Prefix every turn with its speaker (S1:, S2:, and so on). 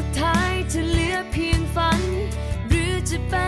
S1: สุดท้ายจะเหลือเพียงฝัน หรือจะเป็น